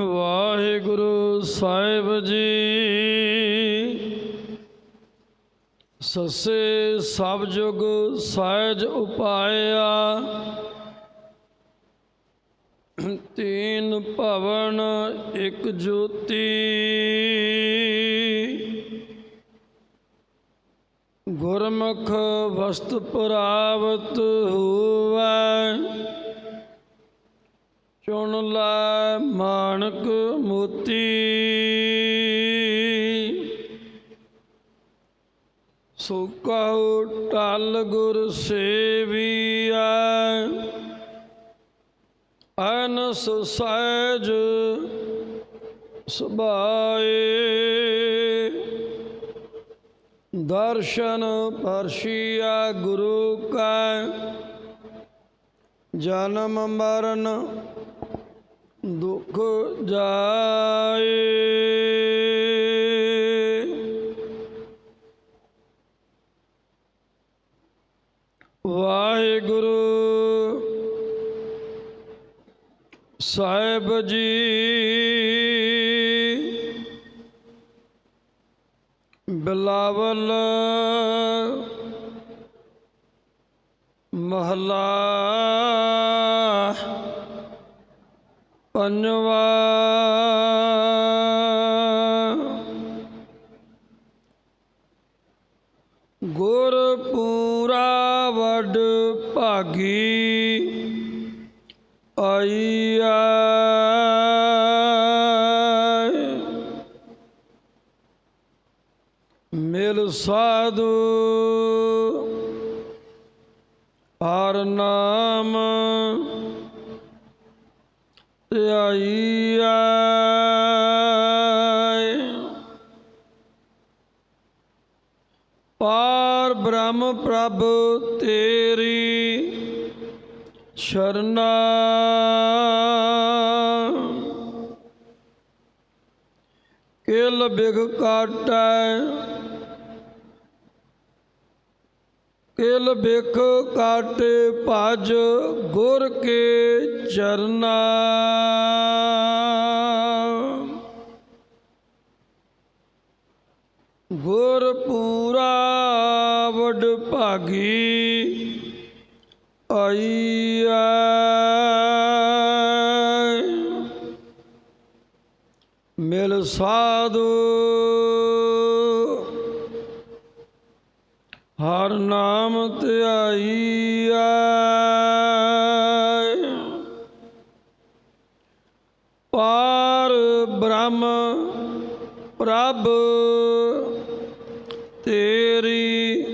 ਵਾਹਿਗੁਰੂ ਸਾਹਿਬ ਜੀ। ਸਸੇ ਸਭ ਜੁਗ ਸਹਿਜ ਉਪਾਇਆ। ਤੀਨ ਭਵਨ ਇੱਕ ਜੋਤੀ। ਗੁਰਮੁਖ ਵਸਤ ਪ੍ਰਾਪਤ ਹੋਵੈ। ਚੁਣ ਲੈ ਮਾਨਕ ਮੋਤੀ। ਸੋ ਕਹੋ ਟਲ ਗੁਰ ਸੇਵੀਐ, ਅਨਸ ਸਹਿਜ ਸੁਭਾਏ। ਦਰਸ਼ਨ ਪਰਸ਼ੀਆ ਗੁਰੂ ਕੈ, ਜਨਮ ਮਰਨ ਦੁਖ ਜਾਏ। ਵਾਹਿਗੁਰੂ ਸਾਹਿਬ ਜੀ ਬਿਲਾਵਲ ਮਹਲਾ ਪੰਜਵਾ ਗੁਰ ਪੂਰਾ ਵੱਡ ਭਾਗੀ ਆਈਆ ਮਿਲ ਸਾਧੂ ਹਰ ਨਾਮ ਆਈਆ ਪਾਰ ਬ੍ਰਹਮ ਪ੍ਰਭ ਤੇਰੀ ਸ਼ਰਨਾ। ਕਿਲ ਬਿਗ ਕਾਟੈ ਕਿਲ ਬਿਖ ਕਾਟੇ ਭਜ ਗੁਰ ਕੇ ਚਰਨਾ। ਗੁਰ ਪੂਰਾ ਵਡ ਭਾਗੀ ਆਈਆ ਮਿਲ ਸਾਧੂ ਹਰ ਨਾਮ ਧਿਆਈਆ ਪਾਰ ਬ੍ਰਹਮ ਪ੍ਰਭ ਤੇਰੀ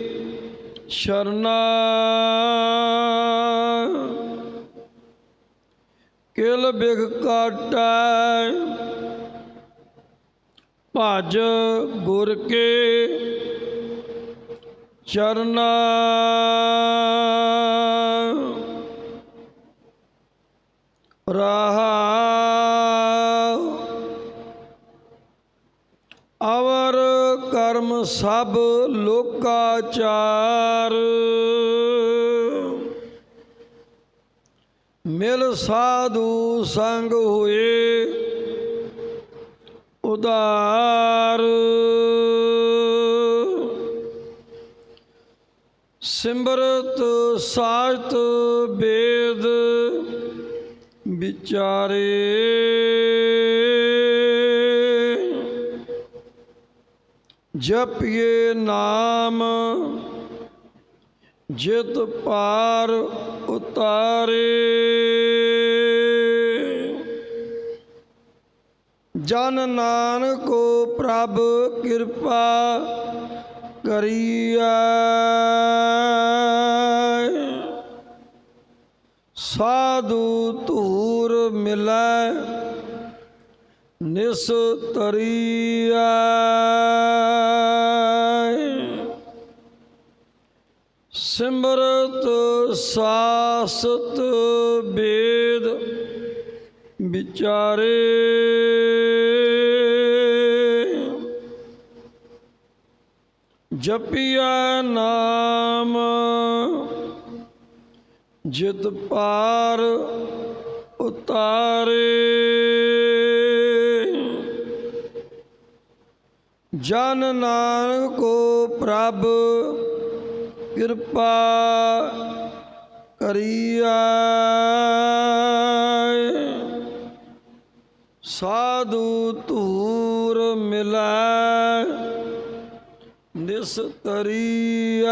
ਸ਼ਰਨਾ। ਕਿਲ ਬਿਗ ਕਾਟੈ ਭਜ ਗੁਰ ਕੇ ਚਰਨਾ ਰਹਾ ਅਵਰ ਕਰਮ ਸਭ ਲੋਕਾਚਾਰ। ਮਿਲ ਸਾਧੂ ਸੰਗ ਹੋਏ ਉਦਾਰ। ਸਿਮਰਤ ਸਾਜਤ ਬੇਦ ਵਿਚਾਰੇ। ਜਪਿਏ ਨਾਮ ਜਿਤ ਪਾਰ ਉਤਾਰੇ। ਜਨ ਨਾਨਕੋ ਪ੍ਰਭ ਕਿਰਪਾ ਕਰੀਐ। ਸਾਧੂ ਧੂਰ ਮਿਲੈ ਨਿਸ ਤਰੀਐ ਸਿਮਰਤ ਸਾਸਤ ਬੇਦ ਵਿਚਾਰੇ। ਜਪਿਆ ਨਾਮ ਜਿਤ ਪਾਰ ਉਤਾਰੇ। ਜਨ ਨਾਨ ਕੋ ਪ੍ਰਭ ਕਿਰਪਾ ਕਰੀਆ ਸਾਧੂ ਤੂਰ ਮਿਲੈ। ਨਿਸਤਰੀਐ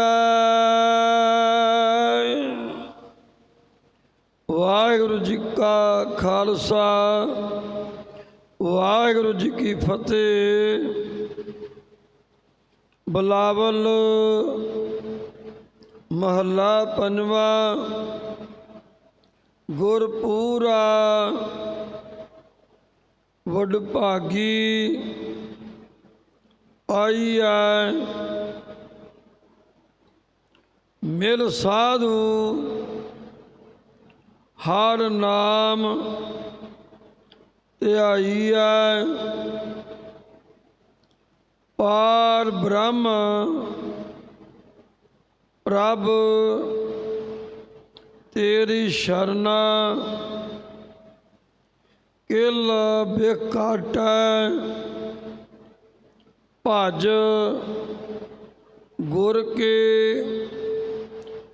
ਵਾਹਿਗੁਰੂ ਜੀ ਕਾ ਖਾਲਸਾ, ਵਾਹਿਗੁਰੂ ਜੀ ਕੀ ਫਤਿਹ। ਬਲਾਵਲ ਮਹੱਲਾ ਪੰਜਵਾ, ਗੁਰਪੂਰਾ, ਵਡਭਾਗੀ ਆਈ ਐ। ਮਿਲ ਸਾਧੂ ਹਰ ਨਾਮ ਧਿਆਈਐ। ਪਾਰ ਬ੍ਰਹਮ ਪ੍ਰਭ ਤੇਰੀ ਸ਼ਰਨਾ ਕਿਲ ਬਿਕਾਟੈ ਭਜ ਗੁਰ ਕੇ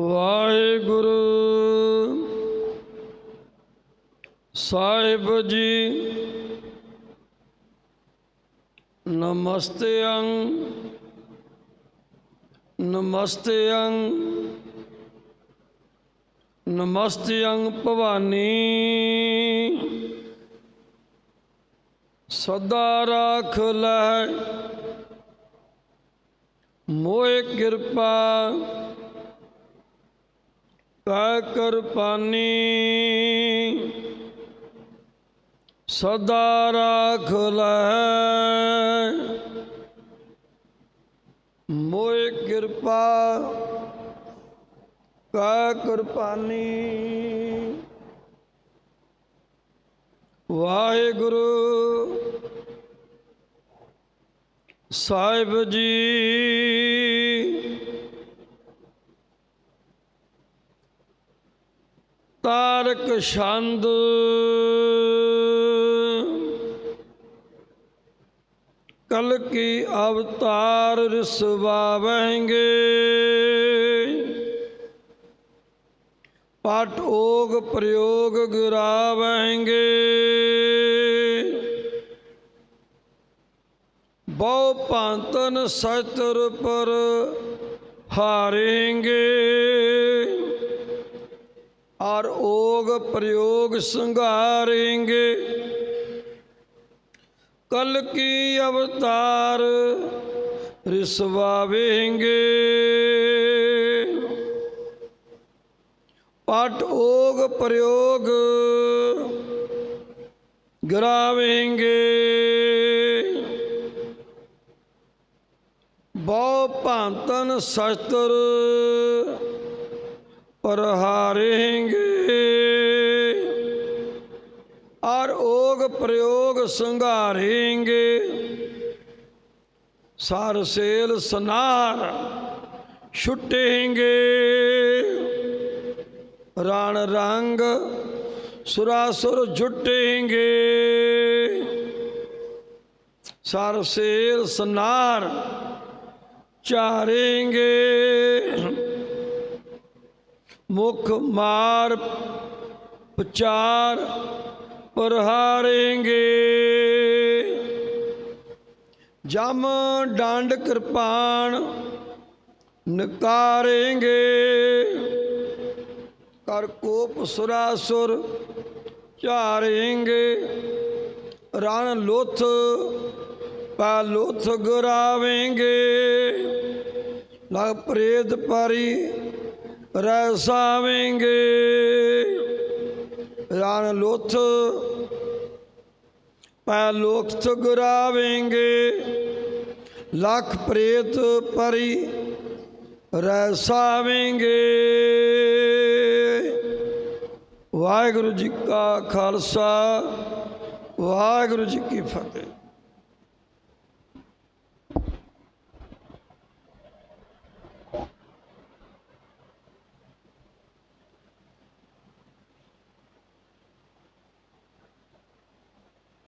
ਵਾਹਿਗੁਰੂ। ਸਾਹਿਬ ਜੀ ਨਮਸਤੇਅੰ ਨਮਸਤੇਅੰ ਨਮਸਤੇਅੰ ਭਵਾਨੀ। ਸਦਾ ਰਾਖ ਲੈ ਮੋਏ ਕਿਰਪਾ। ਕਾ ਕਰਪਾਨੀ ਸਦਾ ਰਾਖ ਲੈ। ਮੋਏ ਕਿਰਪਾ ਕਾ ਕਰਪਾਨੀ। ਵਾਹਿਗੁਰੂ ਸਾਹਿਬ ਜੀ ਤਾਰਕ ਛੰਦ। ਕਲ ਕੀ ਅਵਤਾਰ ਰਿਸਵਾਵਹਿੰਗੇ ਪਟ ਓਗ ਪ੍ਰਯੋਗ ਗੁਰਾਵਹਿੰਗੇ। ਬਹੁ ਭਾਂਤਨ ਸਤਰ ਪਰ ਹਾਰੇਂਗੇ। ਔਰ ਓਗ ਪ੍ਰਯੋਗ ਸੰਘਾਰੇਂਗੇ। ਕਲ ਕੀ ਅਵਤਾਰ ਰਿਸਵਾਵੇਂਗੇ। ਪਟ ਓਗ ਪ੍ਰਯੋਗ ਗਰਾਵੇਂਗੇ। ਬਹੁ ਭਾਂਤਨ ਸ਼ਸਤਰ ਪਰ ਹਾਰੇਂਗੇ। ਔਰ ਓਗ ਪ੍ਰਯੋਗ ਸੰਘਾਰੇਂਗੇ। ਸਾਰ ਸੇਲ ਸਨਾਰ ਛੁੱਟੇਂਗੇ। ਰਣ ਰੰਗ ਸੁਰਾਸੁਰ ਜੁਟੇਂਗੇ। ਸਾਰ ਸੇਲ ਸਨਾਰ ਚਾਰੇਂਗੇ। ਮੁਖ ਮਾਰ ਪਚਾਰ ਪਰਹਾਰੇਂਗੇ। ਜਮ ਡੰਡ ਕਿਰਪਾਨ ਨਕਾਰੇਂਗੇ। ਕਰ ਕੋਪ ਸੁਰਾਸੁਰ ਝਾਰੇਂਗੇ। ਰਣ ਲੋਥ ਪਾ ਲੋਥ ਗੁਰਾਵੇਂਗੇ। ਲਗ ਪ੍ਰੇਤ ਪਰੀ ਰਹਿ ਸਾਵੇਂਗੇ ਰਾਨ ਲੋਥ, ਪੈ ਲੋਕਤ ਗੁਰਾਵੇਂਗੇ। ਲੱਖ ਪ੍ਰੇਤ ਪਰੀ ਰਹਿ ਵਾਹਿਗੁਰੂ ਜੀ ਕਾ ਖਾਲਸਾ, ਵਾਹਿਗੁਰੂ ਜੀ ਕੀ ਫਤਿਹ।